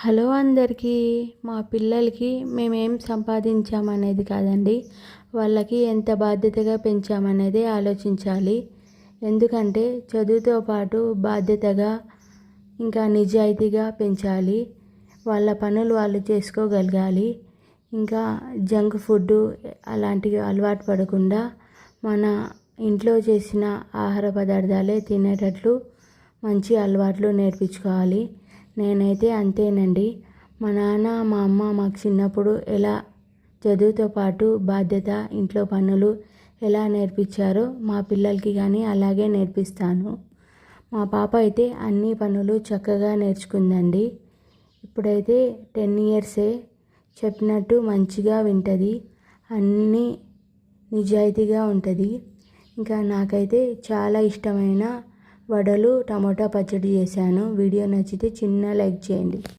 Hello అందరికీ మా పిల్లలకి మేమేం సంపాదించామనేది కాదండి. వాళ్ళకి ఎంత బాధ్యతగా పెంచామనేది ఆలోచించాలి. ఎందుకంటే చదువుతో పాటు బాధ్యతగా ఇంకా నిజాయితీగా పెంచాలి. వాళ్ళ పనులు వాళ్ళు చేసుకోగలగాలి. ఇంకా జంక్ ఫుడ్ అలాంటివి అలవాటు పడకుండా మన ఇంట్లో చేసిన ఆహార పదార్థాలే తినేటట్లు మంచి అలవాట్లు నేర్పించుకోవాలి. నేనైతే అంతేనండి. మా నాన్న మా అమ్మ మాకు చిన్నప్పుడు ఎలా చదువుతో పాటు బాధ్యత ఇంట్లో పనులు ఎలా నేర్పించారో మా పిల్లలకి కానీ అలాగే నేర్పిస్తాను. మా పాప అయితే అన్ని పనులు చక్కగా నేర్చుకుందండి. ఇప్పుడైతే టెన్ ఇయర్సే చెప్పినట్టు మంచిగా వింటుంది. అన్నీ నిజాయితీగా ఉంటుంది. ఇంకా నాకైతే చాలా ఇష్టమైన వడలు టమోటా పచ్చడి చేశాను. వీడియో నచ్చితే చిన్న లైక్ చేయండి.